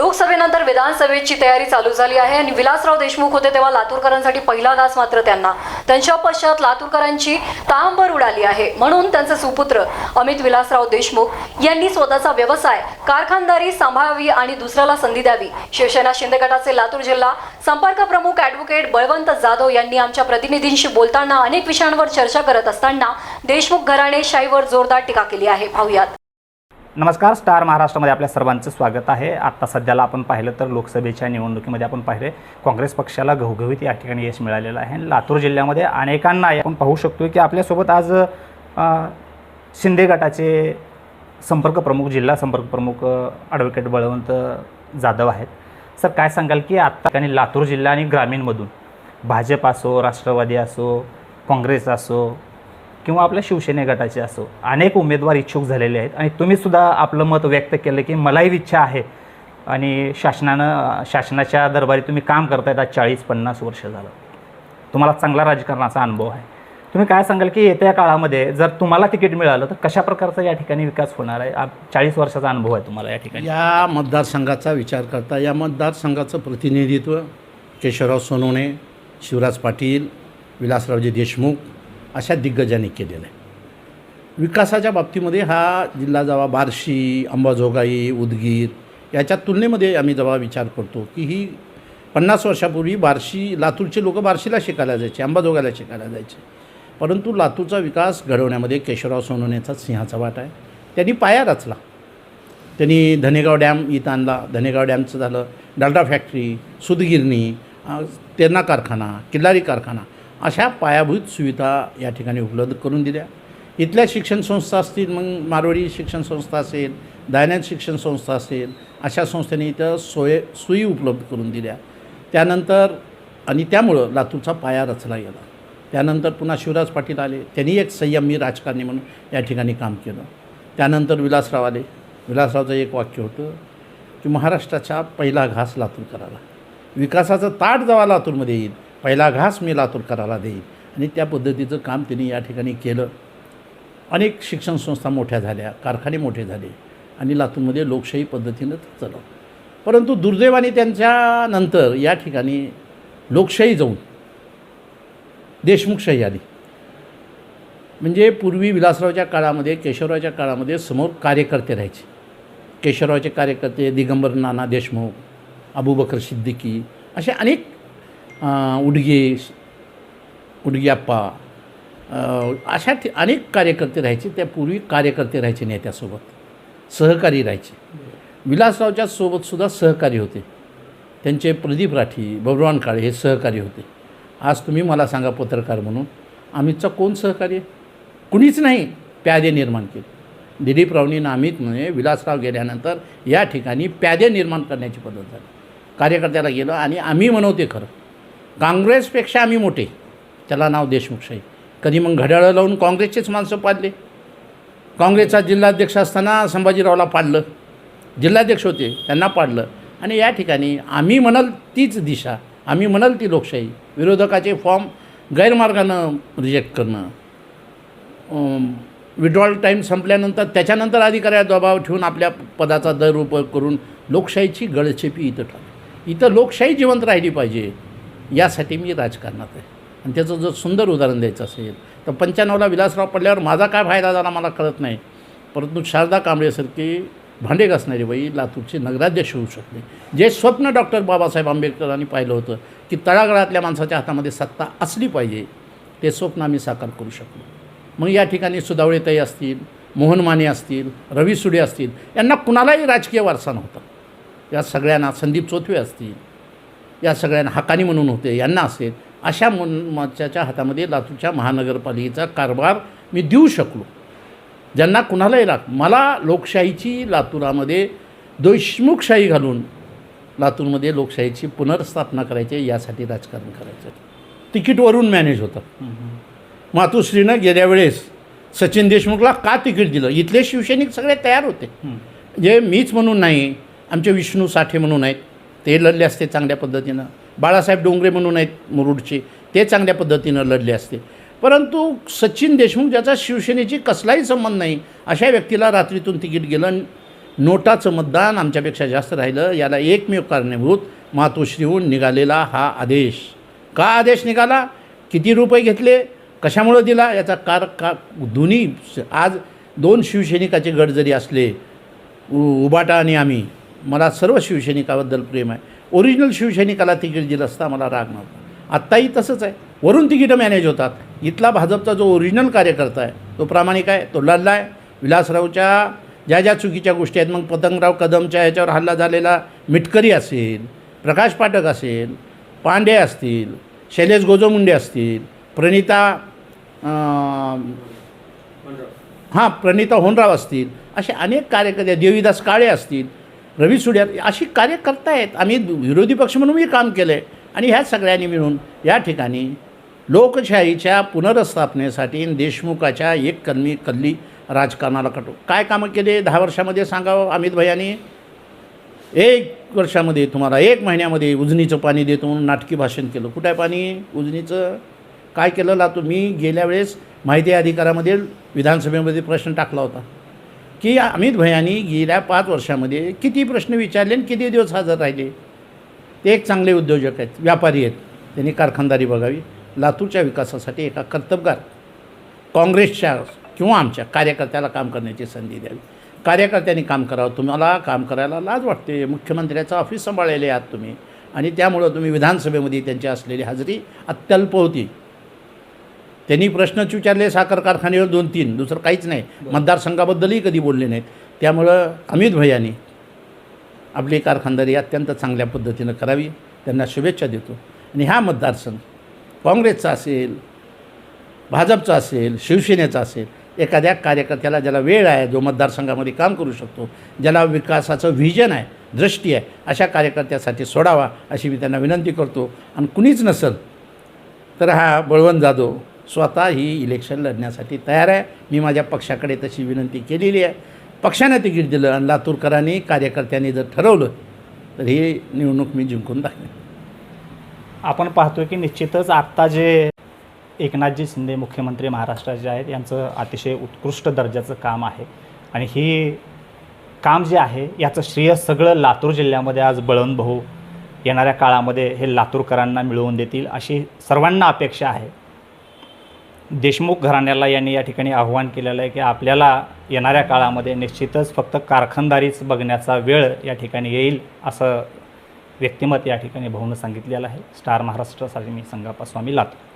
लोकसभेनंतर विधानसभेची तयारी चालू झाली आहे आणि विलासराव देशमुख होते तेव्हा लातूरकरांसाठी पहिला घास मात्र त्यांना. त्यांच्या पश्चात लातूरकरांची तांबर उडाली आहे. म्हणून त्यांचे सुपुत्र अमित विलासराव देशमुख यांनी स्वतःचा व्यवसाय कारखानदारी सांभाळावी आणि दुसऱ्याला संधी द्यावी. शिवसेना शिंदे गटाचे लातूर जिल्हा संपर्क प्रमुख ॲडव्होकेट बळवंत जाधव यांनी आमच्या प्रतिनिधींशी बोलताना अनेक विषयांवर चर्चा करत असताना देशमुख घराणे शाईवर जोरदार टीका केली आहे. पाहुयात. नमस्कार स्टार महाराष्ट्रामध्ये आपल्या सर्वांचं स्वागत आहे. आत्ता सध्याला आपण पाहिलं तर लोकसभेच्या निवडणुकीमध्ये आपण पाहिले काँग्रेस पक्षाला घवघवीत या ठिकाणी यश मिळालेलं आहे. आणि लातूर जिल्ह्यामध्ये अनेकांना आपण पाहू शकतो की आपल्यासोबत आज शिंदे गटाचे संपर्क प्रमुख जिल्हा संपर्क प्रमुख ॲडव्होकेट बळवंत जाधव आहेत. सर काय सांगाल की आत्ता आणि लातूर जिल्हा आणि ग्रामीणमधून भाजप असो राष्ट्रवादी असो काँग्रेस असो किंवा आपल्या शिवसेने गटाचे असो अनेक उमेदवार इच्छुक झालेले आहेत. आणि तुम्हीसुद्धा आपलं मत व्यक्त केलं की मलाही इच्छा आहे. आणि शासनानं शासनाच्या दरबारी तुम्ही काम करतायत आज चाळीस पन्नास वर्ष झालं. तुम्हाला चांगला राजकारणाचा अनुभव आहे. तुम्ही काय सांगाल की येत्या काळामध्ये जर तुम्हाला तिकीट मिळालं तर कशा प्रकारचा या ठिकाणी विकास होणार आहे? चाळीस वर्षाचा अनुभव आहे तुम्हाला या ठिकाणी. या मतदारसंघाचा विचार करता या मतदारसंघाचं प्रतिनिधित्व केशवराव सोनवणे शिवराज पाटील विलासरावजी देशमुख अशा दिग्गजांनी केलेलं आहे. विकासाच्या बाबतीमध्ये हा जिल्हा जेव्हा बार्शी अंबाजोगाई उदगीर याच्या तुलनेमध्ये आम्ही जेव्हा विचार करतो की ही पन्नास वर्षापूर्वी बार्शी लातूरचे लोक बार्शीला शिकायला जायचे अंबाजोगाईला शिकायला जायचे. परंतु लातूरचा विकास घडवण्यामध्ये केशवराव सोनवण्याचा सिंहाचा वाटा आहे. त्यांनी पाया रचला. त्यांनी धनेगाव डॅम इथं आणला. धनेगाव डॅमचं झालं डालडा फॅक्टरी सुदगिरणी तेरणा कारखाना किल्लारी कारखाना. अशा पायाभूत सुविधा या ठिकाणी उपलब्ध करून दिल्या. इथल्या शिक्षण संस्था असतील मग मारवाडी शिक्षण संस्था असेल दयानंद शिक्षण संस्था असेल अशा संस्थेने इथं सोय सोयी उपलब्ध करून दिल्या. त्यानंतर आणि त्यामुळं लातूरचा पाया रचला गेला. त्यानंतर पुन्हा शिवराज पाटील आले. त्यांनी एक संयमी राजकारणी म्हणून या ठिकाणी काम केलं. त्यानंतर विलासराव आले. विलासरावचं एक वाक्य होतं की महाराष्ट्राचा पहिला घास लातूर करायला विकासाचं ताट जेव्हा लातूरमध्ये येईल पहिला घास मी लातूरकराला देईन. आणि त्या पद्धतीचं काम त्यांनी या ठिकाणी केलं. अनेक शिक्षण संस्था मोठ्या झाल्या कारखाने मोठे झाले आणि लातूरमध्ये लोकशाही पद्धतीनं चालवलं परंतु दुर्दैवाने त्यांच्यानंतर या ठिकाणी लोकशाही जाऊन देशमुखशाही आली. म्हणजे पूर्वी विलासरावच्या काळामध्ये केशवरावच्या काळामध्ये समोर कार्यकर्ते राहायचे. केशवरावचे कार्यकर्ते दिगंबर नाना देशमुख अबूबकर सिद्दीकी असे अनेक उडगे उडग्याप्पा अशा ठि- अनेक कार्यकर्ते राहायचे. त्या पूर्वी कार्यकर्ते राहायचे नेत्यासोबत सहकारी राहायचे. विलासरावच्या सोबतसुद्धा सहकारी होते. त्यांचे प्रदीप राठी बबरवान काळे हे सहकारी होते. आज तुम्ही मला सांगा पत्रकार म्हणून अमितचा कोण सहकारी कुणीच नाही प्यादे निर्माण केले. दिलीपरावनी अमित म्हणजे विलासराव गेल्यानंतर या ठिकाणी प्यादे निर्माण करण्याची पद्धत झाली. कार्यकर्त्याला गेलं आणि आम्ही म्हणवते खरं. काँग्रेसपेक्षा आम्ही मोठे. त्याला नाव देशमुखशाही कधी मग घड्याळं लावून काँग्रेसचेच माणसं पाडले. काँग्रेसचा जिल्हाध्यक्ष असताना संभाजीरावला पाडलं. जिल्हाध्यक्ष होते त्यांना पाडलं. आणि या ठिकाणी आम्ही म्हणाल तीच दिशा आम्ही म्हणाल ती लोकशाही. विरोधकाचे फॉर्म गैरमार्गानं रिजेक्ट करणं. विड्रॉल टाईम संपल्यानंतर त्याच्यानंतर अधिकाऱ्या दबाव ठेवून आपल्या पदाचा गैरउपयोग करून लोकशाहीची गळचेपी इथं ठरली इथं लोकशाही जिवंत राहिली पाहिजे. यासाठी मी राजकारणात आहे. आणि त्याचं जर सुंदर उदाहरण द्यायचं असेल तर पंच्याण्णवला विलासराव पडल्यावर माझा काय फायदा झाला मला कळत नाही. परंतु शारदा कांबळेसारखी भांडे घासणारी बाई लातूरचे नगराध्यक्ष होऊ शकले जे स्वप्न डॉक्टर बाबासाहेब आंबेडकरांनी पाहिलं होतं की तळागाळातल्या माणसाच्या हातामध्ये सत्ता असली पाहिजे ते स्वप्न आम्ही साकार करू शकलो. मग या ठिकाणी सुदावळेताई असतील मोहन माने असतील रवी सुडे असतील यांना कुणालाही राजकीय वारसा नव्हता. या सगळ्यांना संदीप चोथवे असतील या सगळ्यांना हकानी म्हणून होते यांना असेल. अशा मन माणसाच्या हातामध्ये लातूरच्या महानगरपालिकेचा कारभार मी देऊ शकलो. ज्यांना कुणालाही लाग मला लोकशाहीची लातूरामध्ये देशमुखशाही घालून लातूरमध्ये लोकशाहीची पुनर्स्थापना करायची यासाठी राजकारण करायचं. तिकीटवरून मॅनेज होतं. मातोश्रीनं गेल्या वेळेस सचिन देशमुखला का तिकीट दिलं? इथले शिवसैनिक सगळे तयार होते. जे मीच म्हणून नाही आमचे विष्णू साठे म्हणून आहेत ते लढले असते चांगल्या पद्धतीनं. बाळासाहेब डोंगरे म्हणून आहेत मुरुडचे ते चांगल्या पद्धतीनं लढले असते. परंतु सचिन देशमुख ज्याचा शिवसेनेची कसलाही संबंध नाही अशा व्यक्तीला रात्रीतून तिकीट गेलं नोटाचं मतदान आमच्यापेक्षा जास्त राहिलं याला एकमेव कारणीभूत मातोश्रीहून निघालेला हा आदेश. का आदेश निघाला? किती रुपये घेतले? कशामुळं दिला? याचा कार का दोन्ही आज दोन शिवसैनिकाचे गट जरी असले उ उबाटा आणि आम्ही मला सर्व शिवसैनिकाबद्दल प्रेम आहे. ओरिजिनल शिवसैनिकाला तिकीट दिलं असता मला राग नव्हता. आत्ताही तसंच आहे. वरून तिकीटं मॅनेज होतात. इथला भाजपचा जो ओरिजिनल कार्यकर्ता आहे तो प्रामाणिक आहे तो लढला आहे. विलासरावच्या ज्या ज्या चुकीच्या गोष्टी आहेत मग पतंगराव कदमच्या ह्याच्यावर हल्ला झालेला मिटकरी असेल प्रकाश पाठक असेल पांडे असतील शैलेश गोजमुंडे असतील प्रणिता हां प्रणिता होनराव असतील असे अनेक कार्यकर्ते देवीदास काळे असतील रवी सुड्यात अशी कार्यकर्ता आहेत आम्ही विरोधी पक्ष म्हणूनही काम केलं आहे आणि ह्या सगळ्यांनी मिळून या ठिकाणी लोकशाहीच्या पुनर्स्थापनेसाठी देशमुखाच्या एक कलमी कल्ली राजकारणाला कटो काय कामं केले? दहा वर्षामध्ये सांगावं अमित भैयानी एक वर्षामध्ये तुम्हाला एक महिन्यामध्ये उजनीचं पाणी देतो म्हणून नाटकी भाषण केलं. कुठं आहे पाणी? उजनीचं. काय केलं ला तुम्ही गेल्या वेळेस माहिती अधिकारामध्ये विधानसभेमध्ये प्रश्न टाकला होता. की अमित भैयानी गेल्या पाच वर्षामध्ये किती प्रश्न विचारले आणि किती दिवस हजर राहिले? ते एक चांगले उद्योजक आहेत व्यापारी आहेत. त्यांनी कारखानदारी बघावी. लातूरच्या विकासासाठी एका कर्तबगार काँग्रेसच्या किंवा आमच्या कार्यकर्त्याला काम करण्याची संधी द्यावी. कार्यकर्त्यांनी काम करावं. तुम्हाला काम करायला लाज वाटते. मुख्यमंत्र्याचं ऑफिस सांभाळलेले आहात तुम्ही. आणि त्यामुळं तुम्ही विधानसभेमध्ये त्यांची असलेली हजेरी अत्यल्प होती. त्यांनी प्रश्नच विचारले साखर कारखान्यावर दोन तीन दुसरं काहीच नाही. मतदारसंघाबद्दलही कधी बोलले नाहीत. त्यामुळं अमित भैयानी आपली कारखानदारी अत्यंत चांगल्या पद्धतीनं करावी. त्यांना शुभेच्छा देतो. आणि हा मतदारसंघ काँग्रेसचा असेल भाजपचा असेल शिवसेनेचा असेल एखाद्या कार्यकर्त्याला ज्याला वेळ आहे जो मतदारसंघामध्ये काम करू शकतो ज्याला विकासाचं व्हिजन आहे दृष्टी आहे अशा कार्यकर्त्यासाठी सोडावा अशी मी त्यांना विनंती करतो. आणि कुणीच नसेल तर हा बळवंत जाधव स्वतः ही इलेक्शन लढण्यासाठी तयार आहे. मी माझ्या पक्षाकडे तशी विनंती केलेली आहे. पक्षाने तिकीट दिलं आणि लातूरकरांनी कार्यकर्त्यांनी जर ठरवलं तर ही निवडणूक मी जिंकून दाखवेन आपण पाहतोय की निश्चितच आत्ता जे एकनाथजी शिंदे मुख्यमंत्री महाराष्ट्राचे आहेत यांचं अतिशय उत्कृष्ट दर्जाचं काम आहे. आणि ही काम जे आहे याचं श्रेय सगळं लातूर जिल्ह्यामध्ये आज बळवंत भाऊ येणाऱ्या काळामध्ये हे लातूरकरांना मिळवून देतील अशी सर्वांना अपेक्षा आहे. देशमुख घराण्याला यांनी या ठिकाणी आव्हान केलेलं आहे की आपल्याला येणाऱ्या काळामध्ये निश्चितच फक्त कारखानदारीच बघण्याचा वेळ या ठिकाणी येईल असं व्यक्तिमत या ठिकाणी भाऊनं सांगितलेलं आहे. स्टार महाराष्ट्रासाठी मी संगापा स्वामी लातूर.